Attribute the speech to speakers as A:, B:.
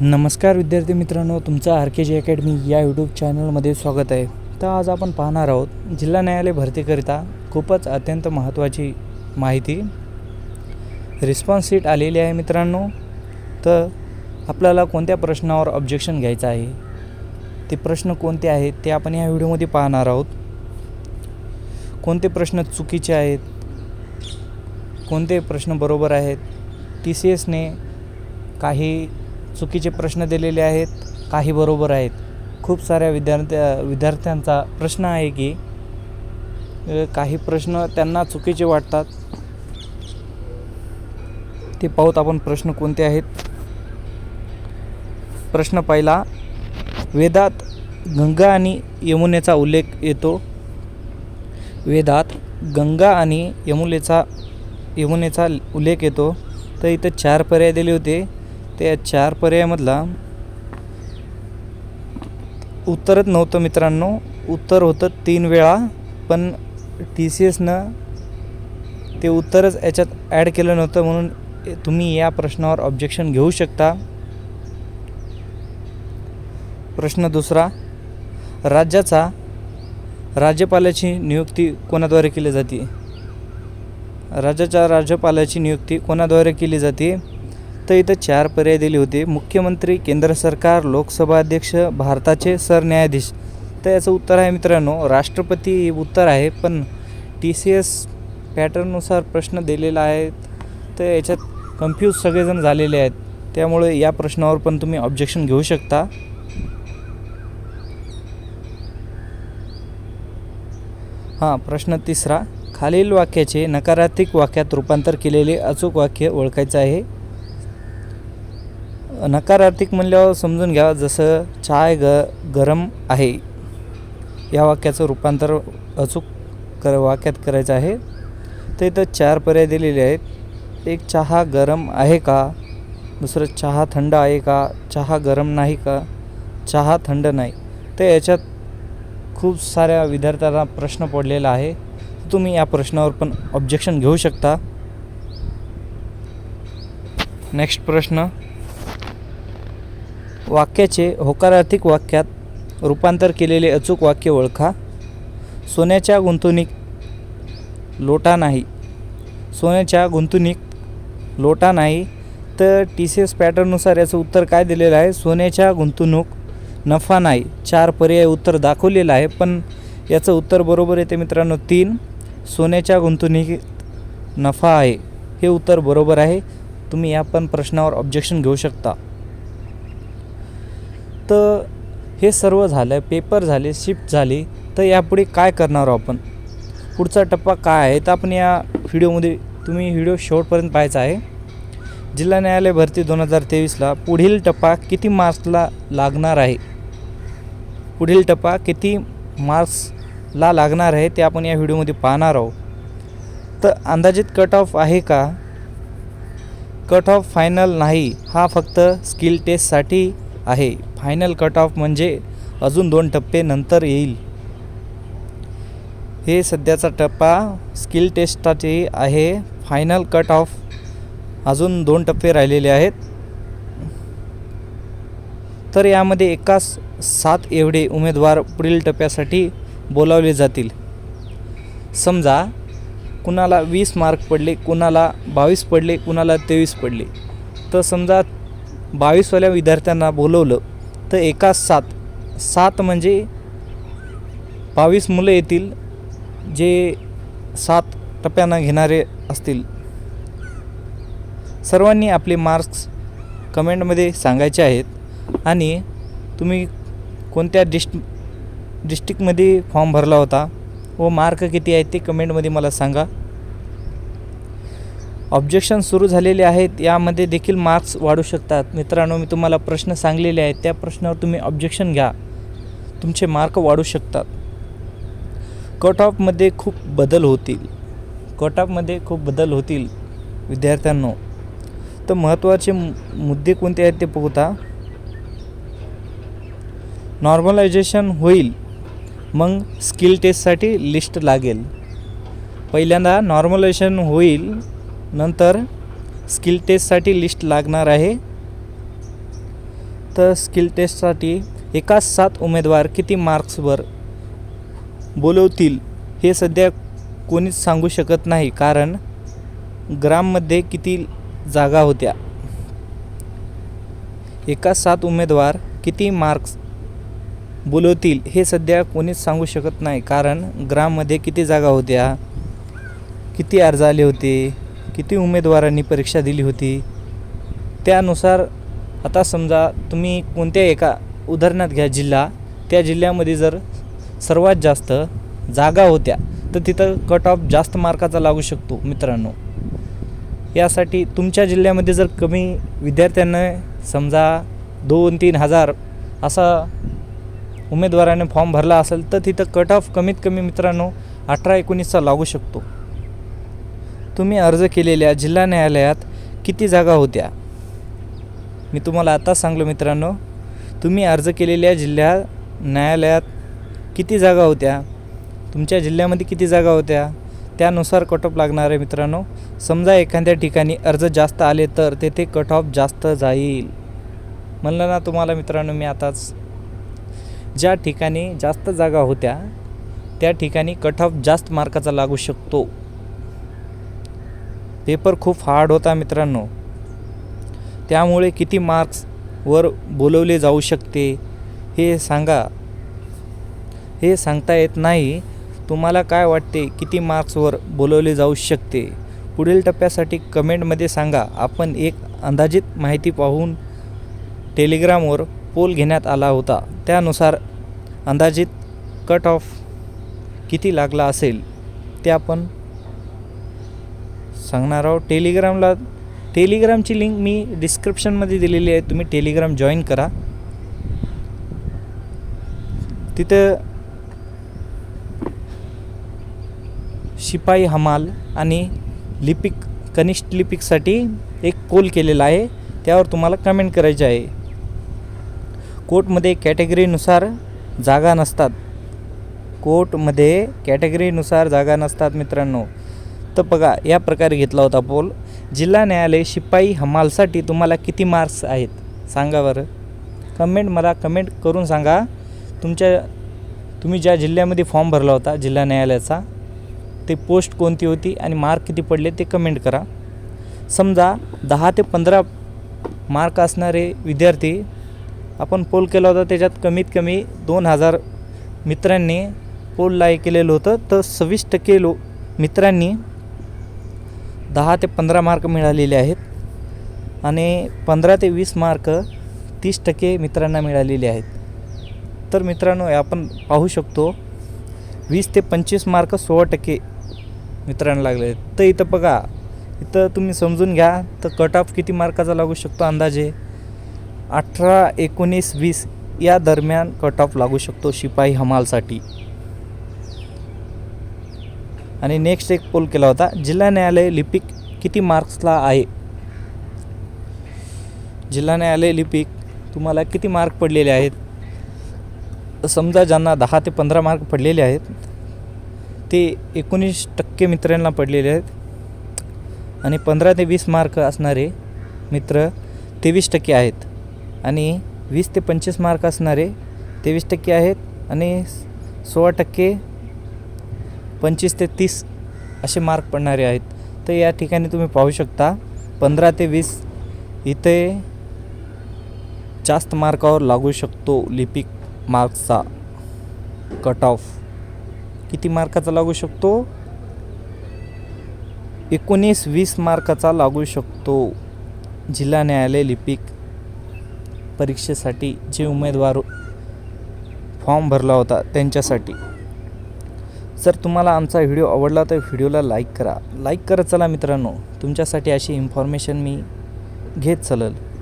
A: नमस्कार विद्यार्थी मित्रांनो तुमचं आर के जी अकॅडमी या यूट्यूब चॅनलमध्ये स्वागत आहे. तर आज आपण पाहणार आहोत जिल्हा न्यायालय भरतीकरिता खूपच अत्यंत महत्त्वाची माहिती. रिस्पॉन्स सीट आलेली आहे मित्रांनो. तर आपल्याला कोणत्या प्रश्नावर ऑब्जेक्शन घ्यायचं आहे? ते प्रश्न कोणते आहेत ते आपण या व्हिडिओमध्ये पाहणार आहोत. कोणते प्रश्न चुकीचे आहेत? कोणते प्रश्न बरोबर आहेत? टी सी एसने काही चुकीचे प्रश्न दिलेले आहेत काही बरोबर आहेत. खूप साऱ्या विद्यार्थ्या विद्यार्थ्यांचा प्रश्न आहे की काही प्रश्न त्यांना चुकीचे वाटतात. ते पाहूत आपण प्रश्न कोणते आहेत? प्रश्न पहिला वेदात गंगा आणि यमुनेचा उल्लेख येतो. वेदात गंगा आणि यमुनेचा यमुनेचा उल्लेख येतो. तर इथं चार पर्याय दिले होते. त्या चार पर्यायामधला उत्तरच नव्हतं मित्रांनो. उत्तर होतं तीन वेळा पण टी सी एसनं ते उत्तरच याच्यात ॲड केलं नव्हतं म्हणून तुम्ही या प्रश्नावर ऑब्जेक्शन घेऊ शकता. प्रश्न दुसरा राज्याचा राज्यपालाची नियुक्ती कोणाद्वारे केली जाते? राज्याच्या राज्यपालाची नियुक्ती कोणाद्वारे केली जाते? तर इथं चार पर्याय दिले होते. मुख्यमंत्री केंद्र सरकार लोकसभा अध्यक्ष भारताचे सरन्यायाधीश. तर याचं उत्तर आहे मित्रांनो राष्ट्रपती उत्तर आहे पण टी सी एस पॅटर्ननुसार प्रश्न दिलेला आहे. तर याच्यात कन्फ्यूज सगळेजण झालेले आहेत. त्यामुळे या प्रश्नावर पण तुम्ही ऑब्जेक्शन घेऊ शकता. हां प्रश्न तिसरा. खालील वाक्याचे नकारात्मक वाक्यात रूपांतर केलेले अचूक वाक्य ओळखायचं आहे. नकारात्मक म्हणल्यावर समजून घ्या जसं चाय ग गरम आहे या वाक्याचं रूपांतर अचूक कर वाक्यात करायचं आहे. तर इथं चार पर्याय दिलेले आहेत. एक चहा गरम आहे का? दुसरं चहा थंड आहे का? चहा गरम नाही का? चहा थंड नाही. तर याच्यात खूप साऱ्या विद्यार्थ्यांना प्रश्न पडलेला आहे. तुम्ही या प्रश्नावर पण ऑब्जेक्शन घेऊ शकता. नेक्स्ट प्रश्न. वाक्याचे होकारार्थिक वाक्यात रूपांतर केलेले अचूक वाक्य ओळखा. सोन्याच्या गुंतवणूक लोटा नाही. सोन्याच्या गुंतवणूक लोटा नाही. तर टी सी एस पॅटर्ननुसार याचं उत्तर काय दिलेलं आहे? सोन्याच्या गुंतवणूक नफा नाही. चार पर्याय उत्तर दाखवलेलं आहे पण याचं उत्तर बरोबर येते मित्रांनो तीन. सोन्याच्या गुंतवणुकीत नफा आहे. हे उत्तर बरोबर आहे. तुम्ही या पण प्रश्नावर ऑब्जेक्शन घेऊ शकता. तर हे सर्व झालं पेपर झाले शिफ्ट झाली तर यापुढे काय करणार आपण? पुढचा टप्पा काय आहे? तर आपण या व्हिडिओमध्ये तुम्ही व्हिडिओ शेवटपर्यंत पाहायचा आहे. जिल्हा न्यायालय भरती दोन हजार तेवीसला पुढील टप्पा किती मार्क्सला लागणार आहे? पुढील टप्पा किती मार्क्सला लागणार आहे ते आपण या व्हिडिओमध्ये पाहणार आहोत. तर अंदाजित कट ऑफ आहे का? कट ऑफ फायनल नाही हा फक्त स्किल टेस्टसाठी आहे. फायनल कट ऑफ म्हणजे अजून दोन टप्पे नंतर येईल. हे सध्याचा टप्पा स्किल टेस्टसाठी आहे. फायनल कट ऑफ अजून दोन टप्पे राहिलेले आहेत. तर यामध्ये एकाच सात एवढे उमेदवार पुढील टप्प्यासाठी बोलावले जातील. समजा कुणाला वीस मार्क पडले कुणाला बावीस पडले कुणाला तेवीस पडले. तर समजा बावीसवाल्या विद्यार्थ्यांना बोलवलं तर एका सात सात म्हणजे बावीस मुलं येतील जे सात टप्प्यानं घेणारे असतील. सर्वांनी आपले मार्क्स कमेंटमध्ये सांगायचे आहेत आणि तुम्ही कोणत्या डिस्ट डिस्ट्रिक्टमध्ये फॉर्म भरला होता व मार्क किती आहेत ते कमेंटमध्ये मला सांगा. ऑब्जेक्शन सुरू झालेले आहेत यामध्ये देखील मार्क्स वाढू शकतात. मित्रांनो मी तुम्हाला प्रश्न सांगलेले आहेत त्या प्रश्नावर तुम्ही ऑब्जेक्शन घ्या. तुमचे मार्क वाढू शकतात. कट ऑफमध्ये खूप बदल होतील. कट ऑफमध्ये खूप बदल होतील विद्यार्थ्यांनो. तर महत्त्वाचे मु मुद्दे कोणते आहेत ते पोहता. नॉर्मलायझेशन होईल मग स्किल टेस्टसाठी लिस्ट लागेल. पहिल्यांदा नॉर्मलायझेशन होईल नंतर स्किल टेस्टसाठी लिस्ट लागणार आहे. तर स्किल टेस्टसाठी एकाच सात उमेदवार किती मार्क्सवर बोलवतील हे सध्या कोणीच सांगू शकत नाही कारण ग्राममध्ये किती जागा होत्या. एका सात उमेदवार किती मार्क्स बोलवतील हे सध्या कोणीच सांगू शकत नाही कारण ग्राममध्ये किती जागा होत्या किती अर्ज आले होते किती उमेदवारांनी परीक्षा दिली होती? त्यानुसार आता समजा तुम्ही कोणत्या एका उदाहरणात घ्या जिल्हा त्या जिल्ह्यामध्ये जर सर्वात जास्त जागा होत्या तर तिथं कट ऑफ जास्त मार्काचा लागू शकतो मित्रांनो. यासाठी तुमच्या जिल्ह्यामध्ये जर कमी विद्यार्थ्यांना समजा दोन तीन हजार असा उमेदवाराने फॉर्म भरला असेल तर तिथं कट ऑफ कमीत कमी मित्रांनो अठरा एकोणीसचा लागू शकतो. तुम्ही अर्ज केलेल्या जिल्हा न्यायालयात किती जागा होत्या? मी तुम्हाला आत्ताच सांगलो मित्रांनो तुम्ही अर्ज केलेल्या जिल्हा न्यायालयात किती जागा होत्या? तुमच्या जिल्ह्यामध्ये किती जागा होत्या? त्यानुसार कट ऑफ लागणार आहे मित्रांनो. समजा एखाद्या ठिकाणी अर्ज जास्त आले तर तेथे कट ऑफ जास्त जाईल. म्हणलं ना तुम्हाला मित्रांनो मी आताच. ज्या ठिकाणी जास्त जागा होत्या त्या ठिकाणी कट ऑफ जास्त मार्काचा लागू शकतो. पेपर खूप हार्ड होता मित्रांनो. त्यामुळे किती मार्क्स वर बोलवले जाऊ शकते हे सांगा. हे सांगता येत नाही. तुम्हाला काय वाटते किती मार्क्सवर बोलवले जाऊ शकते? पुढील टप्प्यासाठी कमेंटमध्ये सांगा. आपण एक अंदाजित माहिती पाहून टेलिग्रामवर पोल घेण्यात आला होता. त्यानुसार अंदाजित कट ऑफ किती लागला असेल ते आपण सांगणार आहोत. टेलिग्रामला टेलिग्रामची लिंक मी डिस्क्रिप्शनमध्ये दिलेली आहे. तुम्ही टेलिग्राम जॉईन करा. तिथं शिपाई हमाल आणि लिपिक कनिष्ठ लिपिकसाठी एक पोल केलेला आहे. त्यावर तुम्हाला कमेंट करायचे आहे. कोर्टमध्ये कॅटेगरीनुसार जागा नसतात. कोर्टमध्ये कॅटेगरीनुसार जागा नसतात मित्रांनो. तर बघा या प्रकारे घेतला होता पोल. जिल्हा न्यायालय शिपाई हमालसाठी तुम्हाला किती मार्क्स आहेत? सांगा बरं. कमेंट मला कमेंट करून सांगा. तुमच्या तुम्ही ज्या जिल्ह्यामध्ये फॉर्म भरला होता जिल्हा न्यायालयाचा ते पोस्ट कोणती होती आणि मार्क किती पडले ते कमेंट करा. समजा दहा ते पंधरा मार्क असणारे विद्यार्थी आपण पोल केला होता त्याच्यात कमीत कमी दोन हजार मित्रांनी पोल लाय केलेलं होतं. तर सव्वीस टक्के लो मित्रांनी दहा ते पंधरा मार्क मिळालेले आहेत आणि पंधरा ते वीस मार्क तीस टक्के मित्रांना मिळालेले आहेत. तर मित्रांनो आपण पाहू शकतो वीस ते पंचवीस मार्क सोळा टक्के मित्रांना लागले आहेत. तर इथं बघा इथं तुम्ही समजून घ्या तर कट ऑफ किती मार्काचा लागू शकतो अंदाजे? अठरा एकोणीस वीस या दरम्यान कट ऑफ लागू शकतो शिपाई हमालसाठी. आणि नेक्स्ट एक पोल केला होता. जिल्हा न्यायालय लिपिक किती मार्क्सला आहे? जिल्हा न्यायालय लिपिक तुम्हाला किती मार्क पडलेले आहेत? समजा ज्यांना दहा ते पंधरा मार्क पडलेले आहेत ते एकोणीस टक्के मित्रांना पडलेले आहेत. आणि पंधरा ते वीस मार्क असणारे मित्र तेवीस टक्के आहेत. आणि वीस ते पंचवीस मार्क असणारे तेवीस टक्के आहेत. आणि सोळा टक्के पंचवीस ते तीस असे मार्क पडणारे आहेत. तर या ठिकाणी तुम्ही पाहू शकता पंधरा ते वीस इथे जास्त मार्कावर लागू शकतो लिपिक मार्क्सचा कट ऑफ किती मार्काचा लागू शकतो? एकोणीस वीस मार्काचा लागू शकतो. जिल्हा न्यायालय लिपिक परीक्षेसाठी जे उमेदवार फॉर्म भरला होता त्यांच्यासाठी. जर तुम्हाला आमचा व्हिडिओ आवडला तर व्हिडिओला लाईक करा. लाईक करत चला मित्रांनो. तुमच्यासाठी अशी इन्फॉर्मेशन मी घेत चालेल